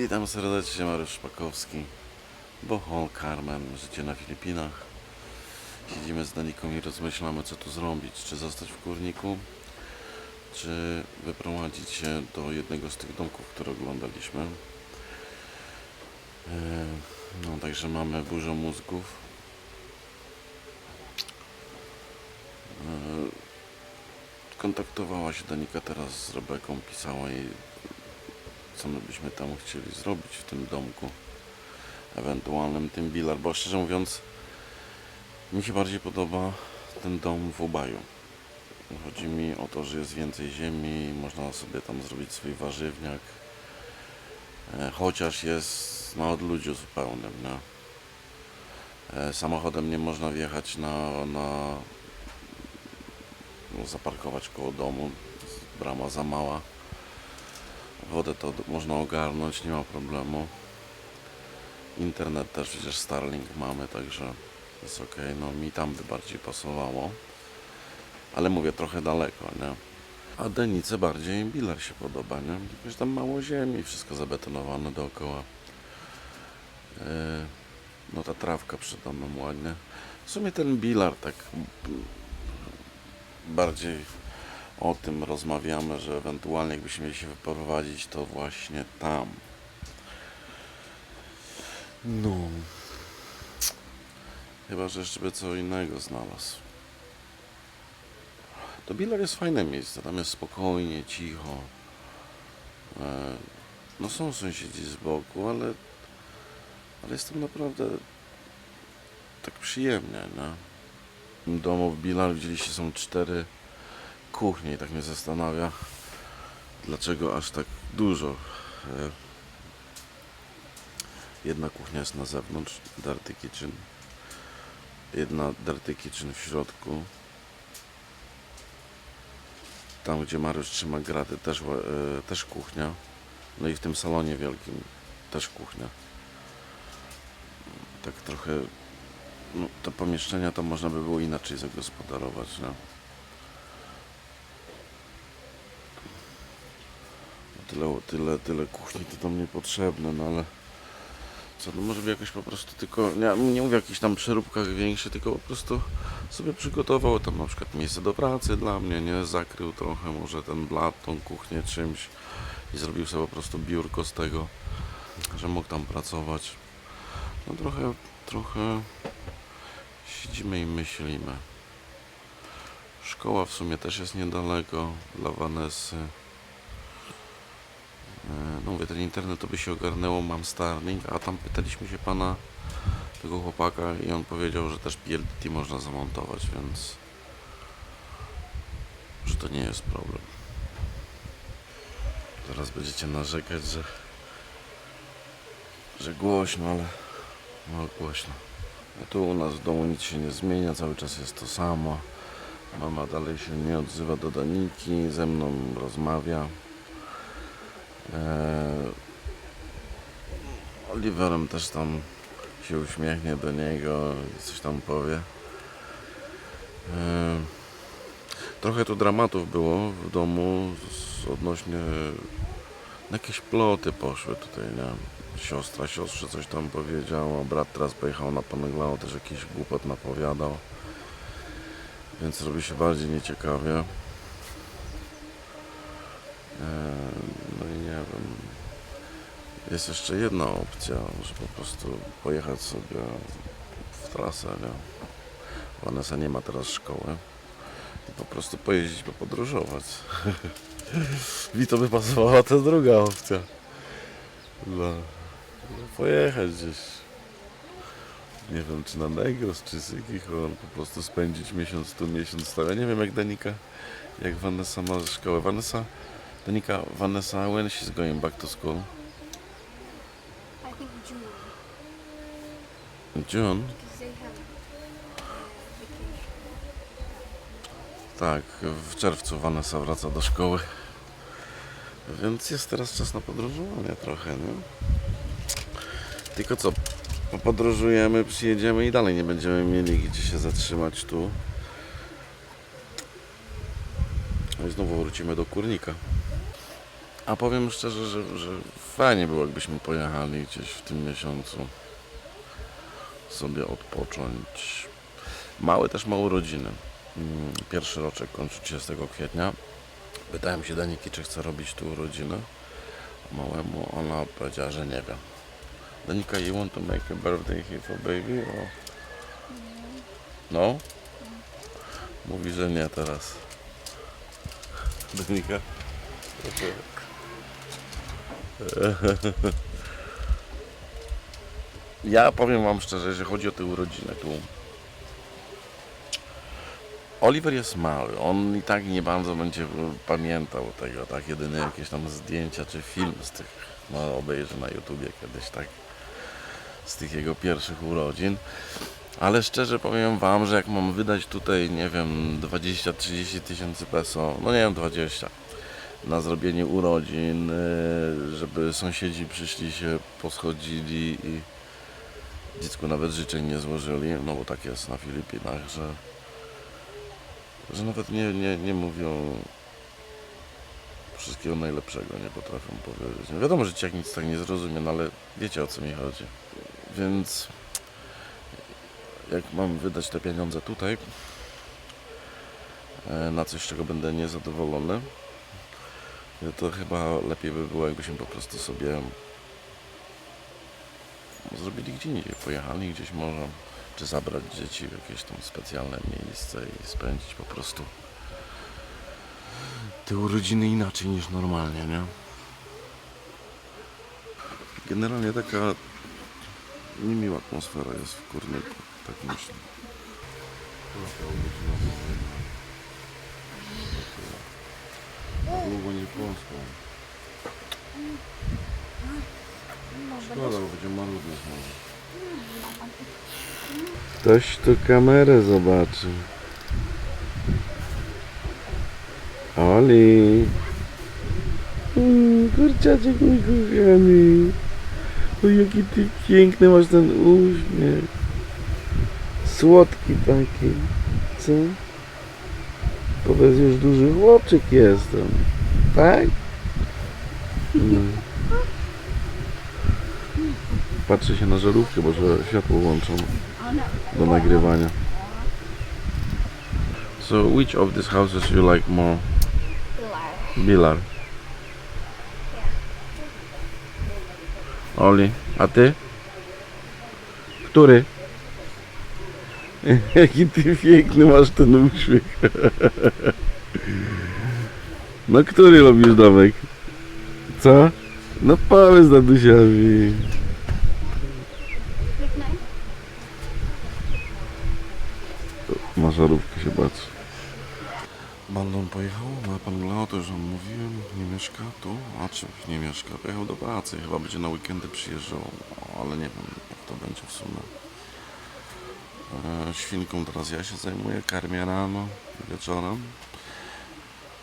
Witam serdecznie, Mariusz Szpakowski. Bohol, Carmen, życie na Filipinach. Siedzimy z Daniką i rozmyślamy, co tu zrobić. Czy zostać w kurniku, czy wyprowadzić się do jednego z tych domków, które oglądaliśmy. E, No, także mamy burzę mózgów. E, Kontaktowała się Danika teraz z Rebeką, pisała jej, co my byśmy tam chcieli zrobić w tym domku ewentualnym tym bilar, bo szczerze mówiąc mi się bardziej podoba ten dom w Ubaju. Chodzi mi o to, że jest więcej ziemi, można sobie tam zrobić swój warzywniak, e, chociaż jest na odludziu zupełnym. E, Samochodem nie można wjechać na, na no, zaparkować koło domu, brama za mała. Wodę to można ogarnąć, nie ma problemu. Internet też przecież Starlink mamy, także jest ok. No mi tam by bardziej pasowało. Ale mówię trochę daleko, nie? A Denice bardziej Bilar się podoba, nie? Jakoś tam mało ziemi, wszystko zabetonowane dookoła. Yy, no ta trawka przed domem ładnie. W sumie ten Bilar tak bardziej o tym rozmawiamy, że ewentualnie jakbyśmy mieli się wyprowadzić, to właśnie tam. No. Chyba, że jeszcze by co innego znalazł. To Bilar jest fajne miejsce, tam jest spokojnie, cicho. E, No są sąsiedzi z boku, ale, ale jest tam naprawdę tak przyjemnie, nie? W tym domu w Bilar widzieliście są cztery kuchnie i tak mnie zastanawia, dlaczego aż tak dużo. E, Jedna kuchnia jest na zewnątrz, dirty kitchen. Jedna dirty kitchen w środku. Tam, gdzie Mariusz trzyma graty, też, e, też kuchnia. No i w tym salonie wielkim też kuchnia. Tak trochę, no, te pomieszczenia to można by było inaczej zagospodarować, no. Tyle, tyle, tyle kuchni to tam niepotrzebne, no ale co, no może by jakoś po prostu tylko, nie, nie mówię o jakichś tam przeróbkach większych, tylko po prostu sobie przygotował tam na przykład miejsce do pracy dla mnie, nie, zakrył trochę może ten blat, tą kuchnię czymś i zrobił sobie po prostu biurko z tego, że mógł tam pracować. No trochę, trochę siedzimy i myślimy. Szkoła w sumie też jest niedaleko dla Vanessy. E, No mówię, ten internet to by się ogarnęło, mam Starlink, a tam pytaliśmy się pana tego chłopaka i on powiedział, że też PLDT można zamontować, więc że to nie jest problem. Zaraz będziecie narzekać, że że głośno, ale no głośno. A tu u nas w domu nic się nie zmienia, cały czas jest to samo. Mama dalej się nie odzywa do Daniki, ze mną rozmawia. Eee, Oliverem też tam się uśmiechnie do niego i coś tam powie. Eee, trochę tu dramatów było w domu z, odnośnie no jakieś ploty poszły tutaj, nie? Siostra siostrze coś tam powiedziała, brat teraz pojechał na Paneglao, też jakiś głupot napowiadał. Więc robi się bardziej nieciekawie. Eee, No i nie wiem. Jest jeszcze jedna opcja, że po prostu pojechać sobie w trasę, nie? Vanessa nie ma teraz szkoły. I po prostu pojeździć, popodróżować. Mi to by pasowała ta druga opcja. No. no pojechać gdzieś. Nie wiem, czy na Negros, czy Sykichon, po prostu spędzić miesiąc tu, miesiąc tam. Ja nie wiem jak Danika, jak Vanessa ma szkołę. Vanessa, Danika, Vanessa, when she's going back to school? Uh, vacation. Tak, w czerwcu Vanessa wraca do szkoły. Więc jest teraz czas na podróżowanie trochę, nie? Tylko co, popodróżujemy, przyjedziemy i dalej nie będziemy mieli gdzie się zatrzymać tu. No i znowu wrócimy do kurnika. A powiem szczerze, że, że fajnie było, jakbyśmy pojechali gdzieś w tym miesiącu sobie odpocząć. Mały też ma urodziny. Mm, Pierwszy roczek kończy 30 kwietnia. Pytałem się Daniki, czy chce robić tu urodziny. Małemu ona powiedziała, że nie wie. Danika, you want to make a birthday here for baby? Or... No? Mówi, że nie teraz. Danika? Ja powiem Wam szczerze, jeżeli chodzi o tę urodzinę tu. Oliver jest mały, on i tak nie bardzo będzie pamiętał tego, tak? Jedynie jakieś tam zdjęcia czy film z tych, no obejrzy na YouTubie kiedyś, tak? Z tych jego pierwszych urodzin. Ale szczerze powiem Wam, że jak mam wydać tutaj, nie wiem, 20-30 tysięcy peso, no nie wiem, 20, na zrobienie urodzin, y, żeby sąsiedzi przyszli się, poschodzili i dziecku nawet życzeń nie złożyli, no bo tak jest na Filipinach, że, że nawet nie, nie, nie mówią wszystkiego najlepszego, nie potrafią powiedzieć. No wiadomo, że ciak nic tak nie zrozumie, no ale wiecie o co mi chodzi. Więc jak mam wydać te pieniądze tutaj e, na coś, czego będę niezadowolony, to chyba lepiej by było, jakbyśmy po prostu sobie zrobili gdzie indziej, pojechali gdzieś może, czy zabrać dzieci w jakieś tam specjalne miejsce i spędzić po prostu te urodziny inaczej niż normalnie, nie? Generalnie taka niemiła atmosfera jest w Kurniku, tak myślę. Długo nie polską. Szkoda, bo będzie marudny znowu. Ktoś tu kamerę zobaczy. Oli. Mm, kurczaczek mój kochany. O jaki ty piękny masz ten uśmiech. Słodki taki. Co? Powiedz już duży chłopczyk jestem. Tak? No. Patrzę się na żarówkę, bo że światło włączą do nagrywania. So which of these houses you like more? Bilar. Oli, a ty? Który? Jaki ty piękny masz ten uśmiech. No który lubisz domek? Co? No powiedz Dadusiowi. Jak Na żarówkę się patrzy. Bandon pojechał na Panglao, to już wam mówiłem, nie mieszka tu, a czy nie mieszka, pojechał do pracy, chyba będzie na weekendy przyjeżdżał, ale nie wiem jak to będzie w sumie. E, świnką teraz ja się zajmuję, karmię rano, wieczorem.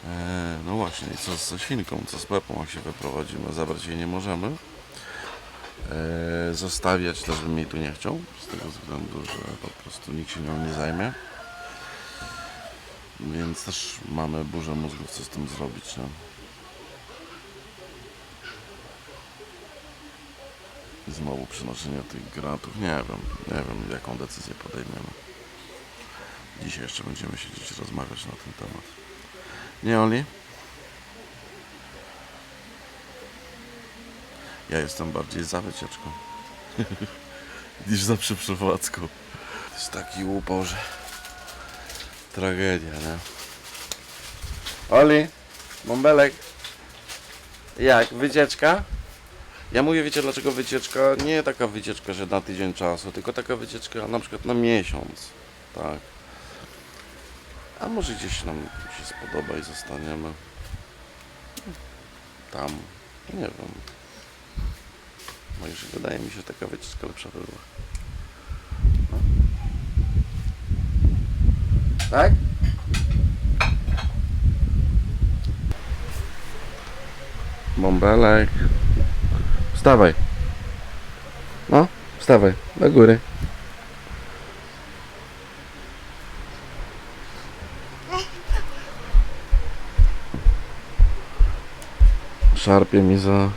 E, no właśnie, i co ze świnką, co z Pepą, jak się wyprowadzimy, zabrać jej nie możemy. E, zostawiać też bym jej tu nie chciał, z tego względu, że po prostu nikt się nią nie zajmie. Więc też mamy burzę mózgów, co z tym zrobić. I Znowu przenoszenie tych gratów. Nie wiem, nie wiem jaką decyzję podejmiemy. Dzisiaj jeszcze będziemy siedzieć rozmawiać na ten temat. Nie Oli? Ja jestem bardziej za wycieczką niż za przeprowadzką. To jest taki upał, że tragedia, nie? Oli, bąbelek, jak, wycieczka? Ja mówię, wiecie dlaczego wycieczka? Nie taka wycieczka, że na tydzień czasu, tylko taka wycieczka na przykład na miesiąc, tak. A może gdzieś nam się spodoba i zostaniemy tam, nie wiem. Także wydaje mi się, że taka wycieczka lepsza by była. Tak? Bąbelek. Wstawaj. No, wstawaj. Do góry. szarpie mi za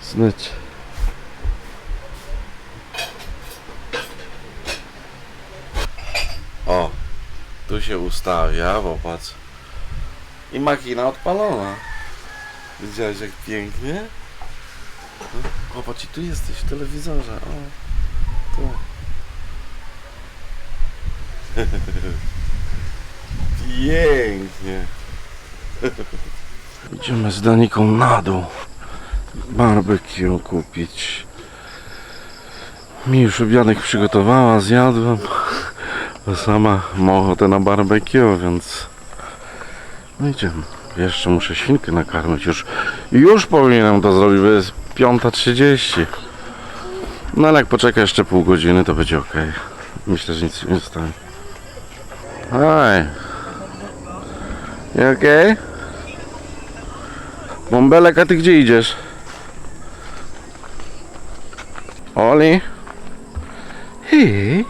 smycz. O, tu się ustawia, popatrz. I makina odpalona. Widziałeś jak pięknie? No, Popatrz, i tu jesteś w telewizorze. O, tu. Pięknie. Idziemy z Daniką na dół. Barbecue kupić. Mi już przygotowała, zjadłem. Sama ma ochotę na barbecue, więc no idziemy. Jeszcze muszę świnkę nakarmić. Już, już powinienem to zrobić, bo jest 5.30. No ale jak poczeka jeszcze pół godziny, to będzie ok. Myślę, że nic się nie stanie. Hi. You okay? Bąbelek, a ty gdzie idziesz? Oli? Hej,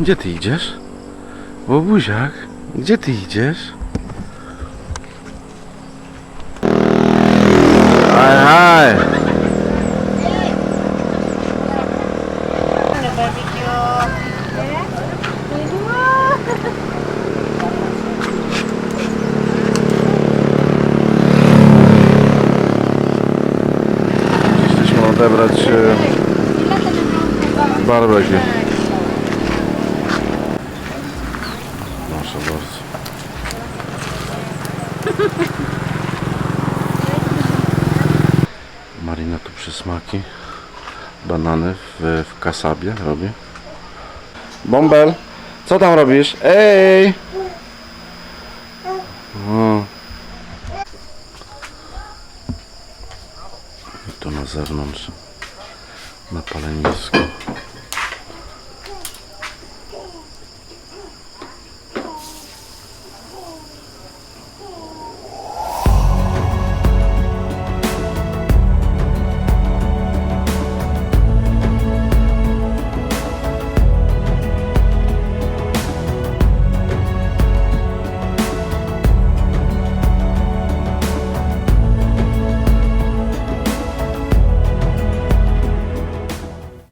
gdzie ty idziesz? Bobuziak, gdzie ty idziesz? Haj, haj! Chcieliśmy odebrać e, barbecue. Proszę bardzo. Marina tu przysmaki. Banany w, w kasabie robi. Bąbel, co tam robisz? Ej! O. I tu na zewnątrz na palennisku